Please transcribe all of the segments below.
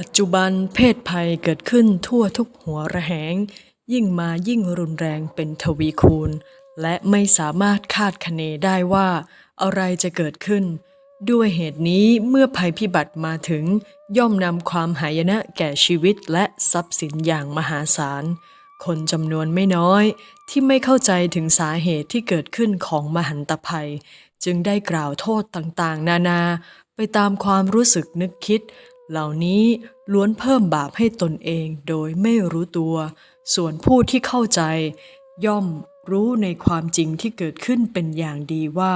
ปัจจุบันเพศภัยเกิดขึ้นทั่วทุกหัวระแหง ยิ่งมายิ่งรุนแรงเป็นทวีคูณ และไม่สามารถคาดคะเนได้ว่าอะไรจะเกิดขึ้น ด้วยเหตุนี้เมื่อภัยพิบัติมาถึง ย่อมนำความหายนะแก่ชีวิตและทรัพย์สินอย่างมหาศาล คนจำนวนไม่น้อยที่ไม่เข้าใจถึงสาเหตุที่เกิดขึ้นของมหันตภัย จึงได้กล่าวโทษต่างๆ นานา ไปตามความรู้สึกนึกคิด เหล่านี้ล้วนเพิ่มบาปให้ตนเองโดยไม่รู้ตัว ส่วนผู้ที่เข้าใจ ย่อมรู้ในความจริงที่เกิดขึ้นเป็นอย่างดีว่า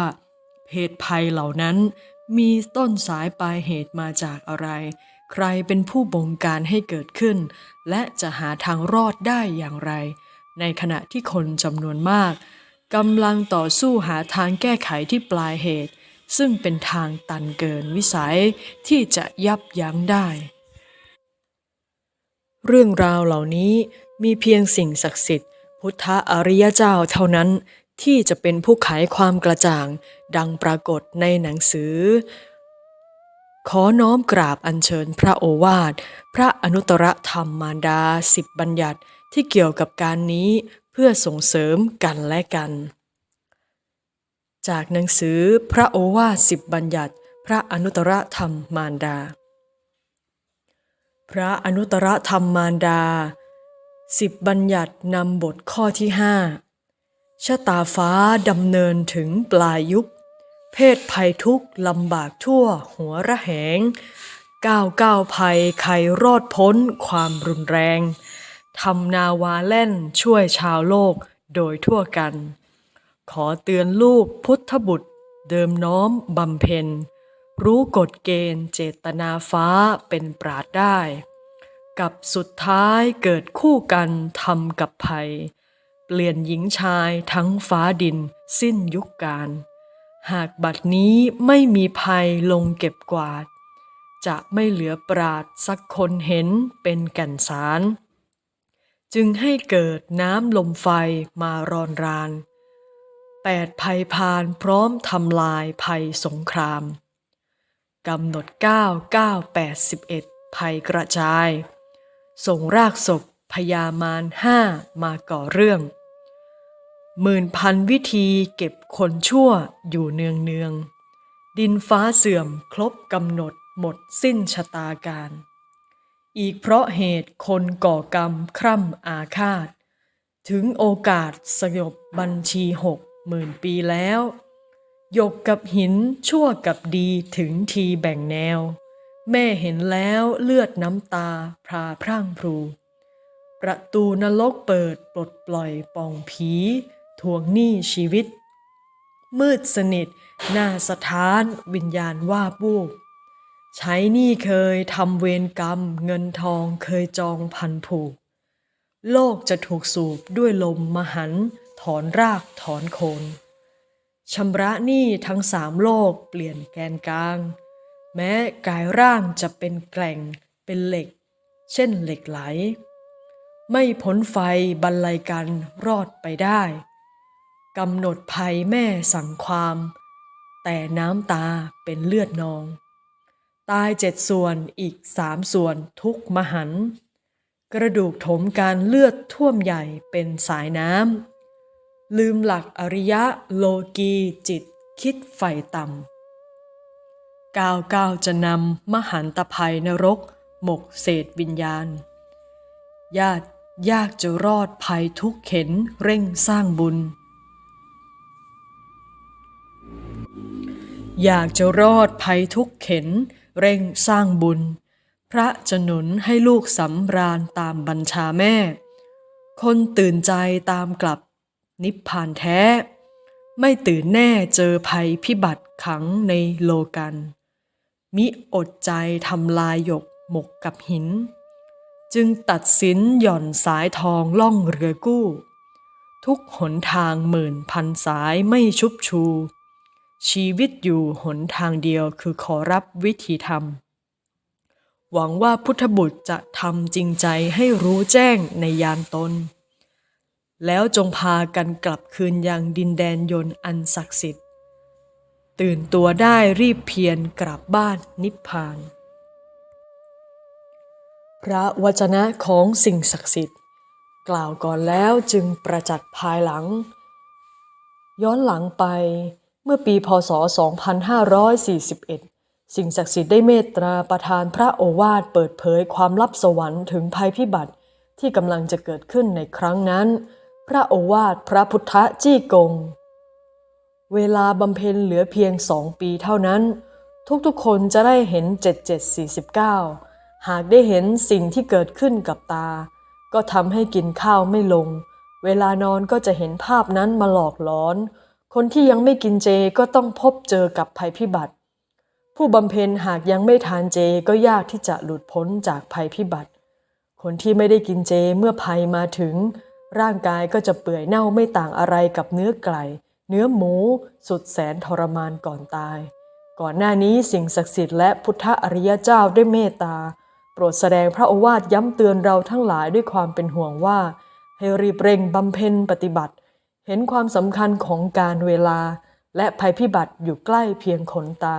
เหตุภัยเหล่านั้นมีต้นสายปลายเหตุมาจากอะไร ใครเป็นผู้บงการให้เกิดขึ้น และจะหาทางรอดได้อย่างไร ในขณะที่คนจำนวนมากกำลังต่อสู้หาทางแก้ไขที่ปลายเหตุ ซึ่งเป็นทางตันเกินวิสัยที่จะยับยั้งได้ เรื่องราวเหล่านี้มีเพียงสิ่งศักดิ์สิทธิ์ พุทธอริยเจ้าเท่านั้นที่จะเป็นผู้ไขความกระจ่าง ดังปรากฏในหนังสือ ขอน้อมกราบอัญเชิญพระโอวาท พระอนุตตรธรรมมารดาสิบบัญญัติที่เกี่ยวกับการนี้เพื่อส่งเสริมกันและกัน จากหนังสือพระโอวาทสิบบัญญัติ พระอนุตตรธรรมมารดา พระอนุตตรธรรมมารดาสิบบัญญัตินำบทข้อที่ห้าชะตาฟ้าดำเนินถึงปลายยุค เพศภัยทุกลำบากทั่วหัวระแหง ก้าวก้าวภัยใครรอดพ้นความรุนแรงทำนาวาแล่นช่วยชาวโลกโดยทั่วกัน ขอเตือนลูกพุทธบุตร เดิมน้อมบำเพ็ญ รู้กฎเกณฑ์เจตนาฟ้าเป็นปราดได้ กับสุดท้ายเกิดคู่กันทำกับภัย เปลี่ยนหญิงชายทั้งฟ้าดินสิ้นยุคการ หากบัดนี้ไม่มีภัยลงเก็บกวาด จะไม่เหลือปราดสักคนเห็นเป็นแก่นสาร จึงให้เกิดน้ำลมไฟมารอนราน แปดภัยพานพร้อมทำลายภัยสงครามกำหนด 9 9 8 11 ภัยกระจาย ส่งรากศพพยามารห้ามาก่อเรื่อง หมื่นพันวิธีเก็บคนชั่วอยู่เนืองเนือง ดินฟ้าเสื่อมครบกำหนดหมดสิ้นชะตาการ อีกเพราะเหตุคนก่อกรรมคร่ำอาฆาต ถึงโอกาสสยบบัญชีหก หมื่นปีแล้วหยกกับหินชั่วกับดีถึงทีแบ่งแนว แม่เห็นแล้วเลือดน้ำตาพราพรั่งพรูประตูนรกเปิดปลดปล่อยปองผีทวงหนี้ชีวิต มืดสนิทหน้าสถานวิญญาณว่าบูบใช้หนี้เคยทำเวรกรรม เงินทองเคยจองพันผูก โลกจะถูกสูบด้วยลมมหัน ถอนรากถอนโคนชำระหนี้ทั้งสามโลกเปลี่ยนแกนกลาง แม้กายร่างจะเป็นแกล่งเป็นเหล็ก เช่นเหล็กไหล ไม่พ้นไฟบรรลัยกันรอดไปได้กำหนดภัยแม่สั่งความ แต่น้ำตาเป็นเลือดนอง ตายเจ็ดส่วนอีกสามส่วนทุกมหัน กระดูกถมการเลือดท่วมใหญ่เป็นสายน้ำ ลืมหลักอริยะโลกีจิตคิดไฟต่ำก้าวก้าวจะนำมหันตภัยนรก หมกเศษวิญญาณ ญาติยากจะรอดภัยทุกเข็นเร่งสร้างบุญ อยากจะรอดภัยทุกเข็นเร่งสร้างบุญ พระจะหนุนให้ลูกสำราญตามบัญชาแม่ คนตื่นใจตามกลับ นิพพานแท้ ไม่ตื่นแน่เจอภัยพิบัติขังในโลกัน มิอดใจทำลายหยกหมกกับหิน จึงตัดสินหย่อนสายทองล่องเรือกู้ ทุกหนทางหมื่นพันสายไม่ชุบชู ชีวิตอยู่หนทางเดียวคือขอรับวิธีธรรม หวังว่าพุทธบุตรจะทำจริงใจให้รู้แจ้งในยานตน แล้วจงพากันกลับคืนยังดินแดนยนต์อันศักดิ์สิทธิ์ ตื่นตัวได้รีบเพียรกลับบ้านนิพพาน พระวจนะของสิ่งศักดิ์สิทธิ์ กล่าวก่อนแล้วจึงประจักษ์ภายหลัง ย้อนหลังไปเมื่อปีพศ 2541สิ่งศักดิ์สิทธิ์ได้เมตตาประทานพระโอวาทเปิดเผยความลับสวรรค์ถึงภัยพิบัติที่กำลังจะเกิดขึ้นในครั้งนั้น พระโอวาทพระพุทธจี้กง เวลาบำเพ็ญเหลือเพียงสองปีเท่านั้น ทุกๆคนจะได้เห็น 7749 หากได้เห็นสิ่งที่เกิดขึ้นกับตา ก็ทำให้กินข้าวไม่ลง เวลานอนก็จะเห็นภาพนั้นมาหลอกหลอน คนที่ยังไม่กินเจก็ต้องพบเจอกับภัยพิบัติ ผู้บำเพ็ญหากยังไม่ทานเจก็ยากที่จะหลุดพ้นจากภัยพิบัติ คนที่ไม่ได้กินเจเมื่อภัยมาถึง ร่างกายก็จะเปื่อยเน่าไม่ต่างอะไรกับเนื้อไก่ เนื้อหมู สุดแสนทรมานก่อนตาย ก่อนหน้านี้สิ่งศักดิ์สิทธิ์และพุทธอริยเจ้าด้วยเมตตา โปรดแสดงพระโอวาทย้ำเตือนเราทั้งหลายด้วยความเป็นห่วงว่า ให้รีบเร่งบำเพ็ญปฏิบัติ เห็นความสำคัญของการเวลา และภัยพิบัติอยู่ใกล้เพียงขนตา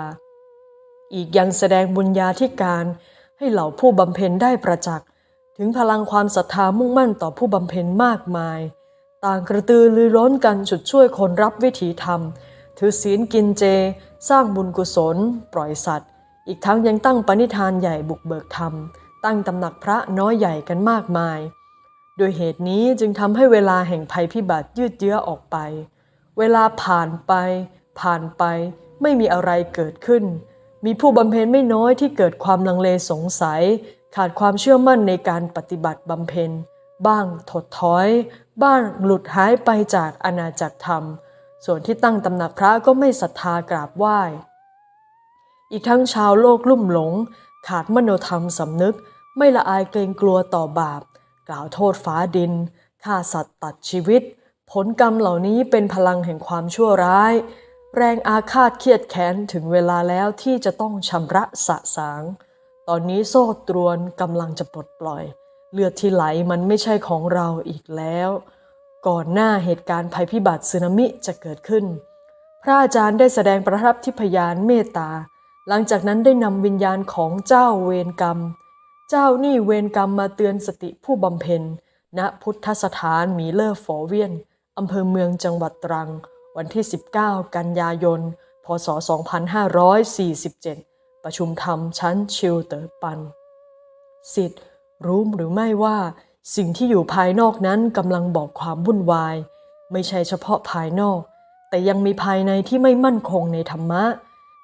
อีกยังแสดงบุญญาธิการให้เหล่าผู้บำเพ็ญได้ประจักษ์ ถึงพลังความศรัทธามุ่งมั่นต่อผู้บำเพ็ญมากมาย ต่างกระตือรือร้นกันจุดช่วยคนรับวิถีธรรม ถือศีลกินเจ สร้างบุญกุศล ปล่อยสัตว์ อีกทั้งยังตั้งปณิธานใหญ่บุกเบิกธรรม ตั้งตำหนักพระน้อยใหญ่กันมากมาย โดยเหตุนี้จึงทำให้เวลาแห่งภัยพิบัติยืดเยื้อออกไป เวลาผ่านไป ผ่านไปไม่มีอะไรเกิดขึ้น มีผู้บำเพ็ญไม่น้อยที่เกิดความลังเลสงสัย ขาดความเชื่อมั่นในการปฏิบัติบำเพ็ญ บ้างถดถอย บ้างหลุดหายไปจากอาณาจักรธรรม ส่วนที่ตั้งตำหนักพระก็ไม่ศรัทธากราบไหว้ อีกทั้งชาวโลกลุ่มหลง ขาดมโนธรรมสำนึก ไม่ละอายเกรงกลัวต่อบาป กล่าวโทษฟ้าดินฆ่าสัตว์ตัดชีวิต ผลกรรมเหล่านี้เป็นพลังแห่งความชั่วร้าย แรงอาฆาตเครียดแค้นถึงเวลาแล้วที่จะต้องชำระสะสาง ตอนนี้โซ่ตรวนกำลังจะปลดปล่อย เลือดที่ไหลมันไม่ใช่ของเราอีกแล้ว ก่อนหน้าเหตุการณ์ภัยพิบัติสึนามิจะเกิดขึ้น พระอาจารย์ได้แสดงประทับทิพยานเมตตา หลังจากนั้นได้นำวิญญาณของเจ้าเวรกรรม เจ้านี่เวรกรรมมาเตือนสติผู้บำเพ็ญ ณพุทธสถานหมีเลอร์ฟอเวียนอำเภอเมืองจังหวัดตรัง วันที่ 19 กันยายน พศ 2547 ประชุมธรรมชั้นชิลเตอร์ปัน สิทธิ์รู้หรือไม่ว่าสิ่งที่อยู่ภายนอกนั้นกำลังบอกความวุ่นวาย ไม่ใช่เฉพาะภายนอก แต่ยังมีภายในที่ไม่มั่นคงในธรรมะ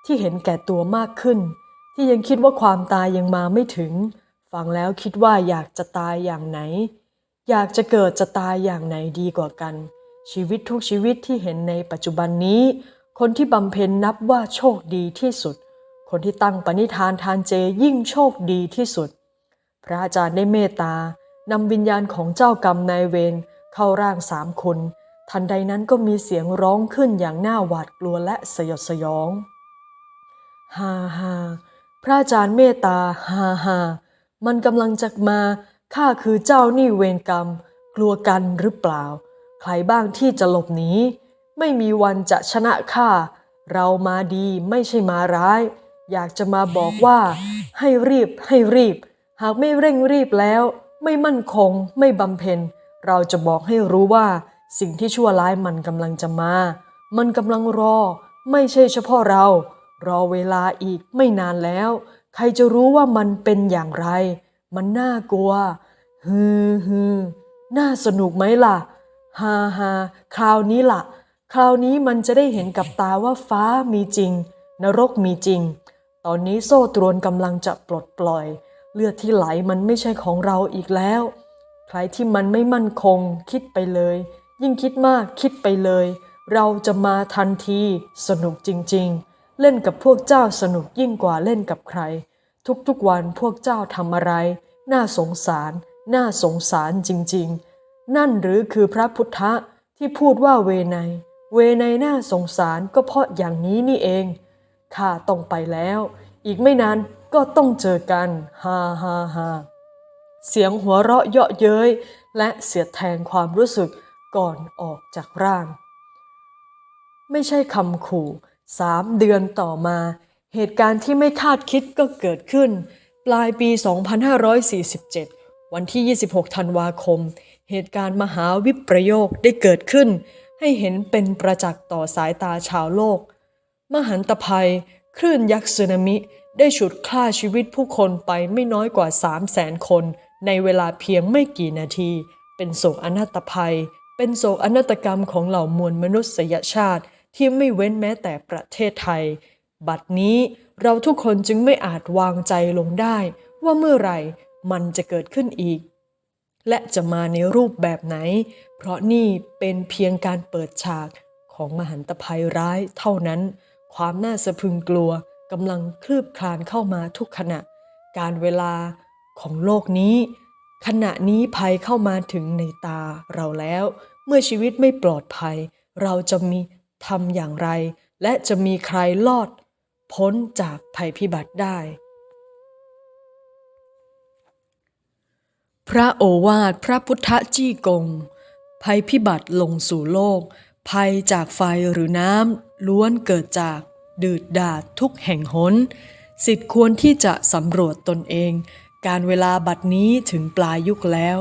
ที่เห็นแก่ตัวมากขึ้น ที่ยังคิดว่าความตายยังมาไม่ถึง ฟังแล้วคิดว่าอยากจะตายอย่างไหน อยากจะเกิดจะตายอย่างไหนดีกว่ากัน ชีวิตทุกชีวิตที่เห็นในปัจจุบันนี้ คนที่บำเพ็ญนับว่าโชคดีที่สุด คนที่ตั้งปณิธานทานเจยิ่งโชคดีที่สุด พระอาจารย์ได้เมตตานำวิญญาณของเจ้ากรรมนายเวรเข้าร่างสามคน ทันใดนั้นก็มีเสียงร้องขึ้นอย่างน่าหวาดกลัวและสยดสยองฮ่าฮ่าพระอาจารย์เมตตาฮ่าฮ่ามันกำลังจะมาข้าคือเจ้านี้เวรกรรม กลัวกันหรือเปล่า ใครบ้างที่จะหลบหนีไม่มีวันจะชนะข้าเรามาดีไม่ใช่มาร้าย อยากจะมาบอกว่า ให้รีบให้รีบ หากไม่เร่งรีบแล้ว ไม่มั่นคง ไม่บำเพ็ญ เราจะบอกให้รู้ว่า สิ่งที่ชั่วร้ายมันกำลังจะมา มันกำลังรอ ไม่ใช่เฉพาะเรา รอเวลาอีกไม่นานแล้ว ใครจะรู้ว่ามันเป็นอย่างไร มันน่ากลัวฮือฮือน่าสนุกไหมล่ะฮาฮาคราวนี้ล่ะ คราวนี้มันจะได้เห็นกับตาว่าฟ้ามีจริง นรกมีจริง ตอนนี้โซ่ตรวนกำลังจะปลดปล่อย เลือดที่ไหลมันไม่ใช่ของเราอีกแล้ว ใครที่มันไม่มั่นคง คิดไปเลย ยิ่งคิดมากคิดไปเลย เราจะมาทันที สนุกจริง ๆ เล่นกับพวกเจ้าสนุกยิ่งกว่าเล่นกับใคร ทุกๆวันพวกเจ้าทำอะไร น่าสงสาร น่าสงสารจริง ๆ นั่นหรือคือพระพุทธที่พูดว่าเวไนเวไนน่าสงสารก็เพราะอย่างนี้นี่เอง ข้าต้องไปแล้ว อีกไม่นานก็ต้องเจอกันฮ่าฮ่าฮ่าเสียงหัวเราะเยาะเย้ยและเสียดแทงความรู้สึกก่อนออกจากร่าง ไม่ใช่คำขู่สามเดือนต่อมา เหตุการณ์ที่ไม่คาดคิดก็เกิดขึ้น ปลายปี 2547 วันที่ 26 ธันวาคม เหตุการณ์มหาวิปรโยคได้เกิดขึ้น ให้เห็นเป็นประจักษ์ต่อสายตาชาวโลก มหันตภัย คลื่นยักษ์สึนามิ ได้ฉุดฆ่าชีวิตผู้คนไปไม่น้อยกว่า3 0 0แสนคน ในเวลาเพียงไม่กี่นาที เป็นโศกอนาตภัย เป็นโศกอนาตกรรมของเหล่ามวลมนุษยชาติ ที่ไม่เว้นแม้แต่ประเทศไทย บัดนี้เราทุกคนจึงไม่อาจวางใจลงได้ ว่าเมื่อไหร่มันจะเกิดขึ้นอีก และจะมาในรูปแบบไหน เพราะนี่เป็นเพียงการเปิดฉากของมหันตภัยร้ายเท่านั้น ความน่าสะพรึงกลัวกำลังคลืบคลานเข้ามาทุกขณะ การเวลาของโลกนี้ ขณะนี้ภัยเข้ามาถึงในตาเราแล้ว เมื่อชีวิตไม่ปลอดภัย เราจะมีทำอย่างไร และจะมีใครรอด พ้นจากภัยพิบัติได้ พระโอวาทพระพุทธจี้กง ภัยพิบัติลงสู่โลก ภัยจากไฟหรือน้ำล้วนเกิดจาก ดืดดาดทุกแห่งหน สิทธิ์ควรที่จะสำรวจตนเอง การเวลาบัดนี้ถึงปลายยุคแล้ว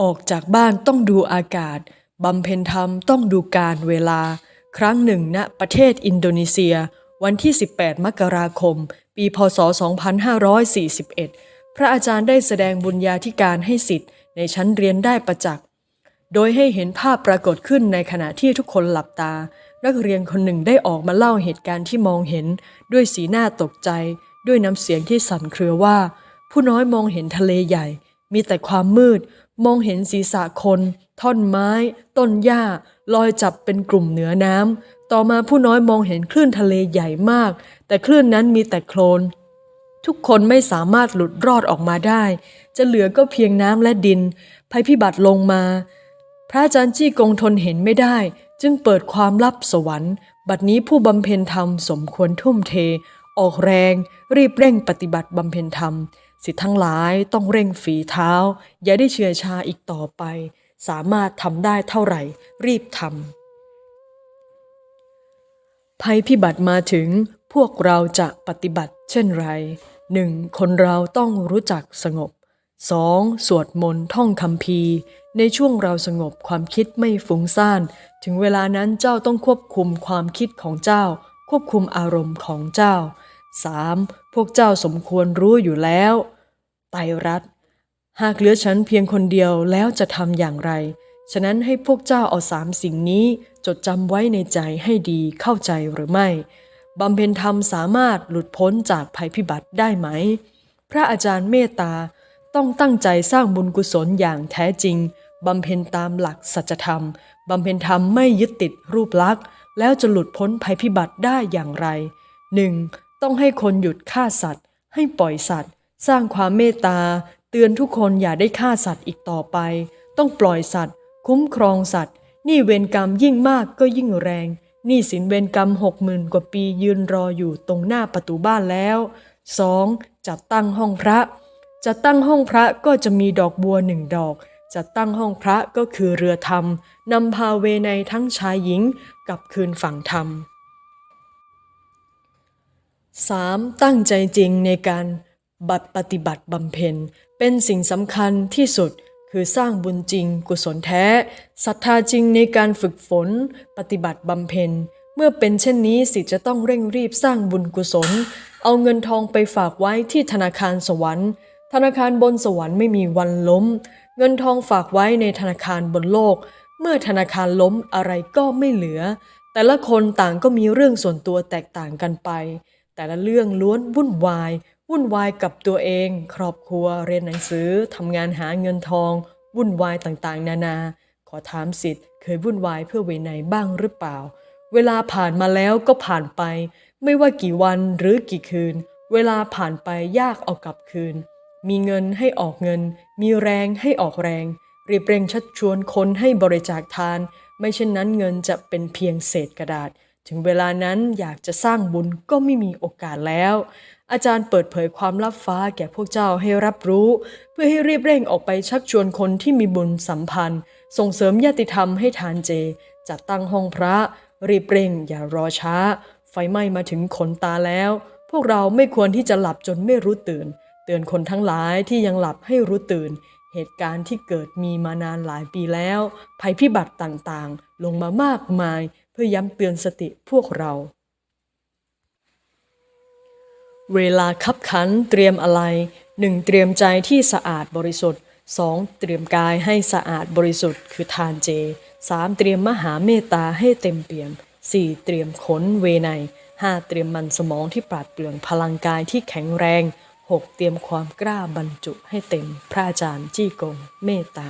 ออกจากบ้านต้องดูอากาศบำเพ็ญธรรมต้องดูการเวลา ครั้งหนึ่งณประเทศอินโดนีเซีย วันที่ 18 มกราคม ปี พศ 2541 พระอาจารย์ได้แสดงบุญญาธิการให้สิทธิ์ในชั้นเรียนได้ประจักษ์ โดยให้เห็นภาพปรากฏขึ้นในขณะที่ทุกคนหลับตา นักเรียนคนหนึ่งได้ออกมาเล่าเหตุการณ์ที่มองเห็น ด้วยสีหน้าตกใจ ด้วยน้ำเสียงที่สั่นเครือว่า ผู้น้อยมองเห็นทะเลใหญ่ มีแต่ความมืด มองเห็นศีรษะคน ท่อนไม้ ต้นหญ้า ลอยจับเป็นกลุ่มเหนือน้ำต่อมาผู้น้อยมองเห็นคลื่นทะเลใหญ่มาก แต่คลื่นนั้นมีแต่โคลนทุกคนไม่สามารถหลุดรอดออกมาได้ จะเหลือก็เพียงน้ำและดิน ภัยพิบัติลงมา พระอาจารย์จี้กงทนเห็นไม่ได้ จึงเปิดความลับสวรรค์ บัดนี้ผู้บำเพ็ญธรรมสมควรทุ่มเท ออกแรง รีบเร่งปฏิบัติบำเพ็ญธรรม สิทธิ์ทั้งหลายต้องเร่งฝีเท้า อย่าได้เชื่อชาอีกต่อไป สามารถทำได้เท่าไหร่ รีบทำภัยพิบัติมาถึงพวกเราจะปฏิบัติเช่นไร 1. คนเราต้องรู้จักสงบ 2. สวดมนต์ท่องคำพีในช่วงเราสงบความคิดไม่ฟุ้งซ่าน ถึงเวลานั้นเจ้าต้องควบคุมความคิดของเจ้า ควบคุมอารมณ์ของเจ้า 3. พวกเจ้าสมควรรู้อยู่แล้ว ไตรัตหากเหลือฉันเพียงคนเดียวแล้วจะทำอย่างไร ฉะนั้นให้พวกเจ้าเอาสามสิ่งนี้ จดจำไว้ในใจให้ดีเข้าใจหรือไม่บำเพ็ญธรรมสามารถหลุดพ้นจากภัยพิบัติได้ไหม พระอาจารย์เมตตา ต้องตั้งใจสร้างบุญกุศลอย่างแท้จริงบำเพ็ญตามหลักสัจธรรมบำเพ็ญธรรมไม่ยึดติดรูปลักษณ์ แล้วจะหลุดพ้นภัยพิบัติได้อย่างไร 1. ต้องให้คนหยุดฆ่าสัตว์ ให้ปล่อยสัตว์ สร้างความเมตตา เตือนทุกคนอย่าได้ฆ่าสัตว์อีกต่อไป ต้องปล่อยสัตว์ คุ้มครองสัตว์ นี่เวรกรรมยิ่งมากก็ยิ่งแรง นี่สินเวรกรรมหกหมื่นกว่าปียืนรออยู่ตรงหน้าประตูบ้านแล้ว 2. จัดตั้งห้องพระ จัดตั้งห้องพระก็จะมีดอกบัวหนึ่งดอกจัดตั้งห้องพระก็คือเรือธรรมนำพาเวไนทั้งชายหญิงกลับคืนฝั่งธรรม 3. ตั้งใจจริงในการบัตปฏิบัติบำเพ็ญ เป็นสิ่งสำคัญที่สุดคือสร้างบุญจริงกุศลแท้ศรัทธาจริงในการฝึกฝน ปฏิบัติบำเพ็ญ เมื่อเป็นเช่นนี้สิจะต้องเร่งรีบสร้างบุญกุศล เอาเงินทองไปฝากไว้ที่ธนาคารสวรรค์ ธนาคารบนสวรรค์ไม่มีวันล้ม เงินทองฝากไว้ในธนาคารบนโลก เมื่อธนาคารล้มอะไรก็ไม่เหลือ แต่ละคนต่างก็มีเรื่องส่วนตัวแตกต่างกันไป แต่ละเรื่องล้วนวุ่นวาย วุ่นวายกับตัวเอง ครอบครัว เรียนหนังสือทำงานหาเงินทอง วุ่นวายต่างๆ นานา ขอถามสิทธิ์เคยวุ่นวายเพื่อเวไนบ้างหรือเปล่า เวลาผ่านมาแล้วก็ผ่านไป ไม่ว่ากี่วันหรือกี่คืน เวลาผ่านไปยากเอากลับคืน มีเงินให้ออกเงิน มีแรงให้ออกแรง รีบเร่งชักชวนคนให้บริจาคทาน ไม่เช่นนั้นเงินจะเป็นเพียงเศษกระดาษ ถึงเวลานั้นอยากจะสร้างบุญก็ไม่มีโอกาสแล้ว อาจารย์เปิดเผยความลับฟ้าแก่พวกเจ้าให้รับรู้ เพื่อให้รีบเร่งออกไปชักชวนคนที่มีบุญสัมพันธ์ ส่งเสริมญาติธรรมให้ทานเจ จัดตั้งห้องพระ รีบเร่งอย่ารอช้า ไฟไหม้มาถึงขนตาแล้ว พวกเราไม่ควรที่จะหลับจนไม่รู้ตื่น เตือนคนทั้งหลายที่ยังหลับให้รู้ตื่น เหตุการณ์ที่เกิดมีมานานหลายปีแล้ว ภัยพิบัติต่างๆ ลงมามากมาย เพื่อย้ำเตือนสติพวกเรา เวลาคับขันเตรียมอะไร 1. เตรียมใจที่สะอาดบริสุทธิ์ 2. เตรียมกายให้สะอาดบริสุทธิ์คือทานเจ 3. เตรียมมหาเมตตาให้เต็มเปี่ยม 4. เตรียมขนเวไน 5. เตรียมมันสมองที่ปราดเปรื่องพลังกายที่แข็งแรง 6. เตรียมความกล้าบรรจุให้เต็มพระอาจารย์จี้กงเมตตา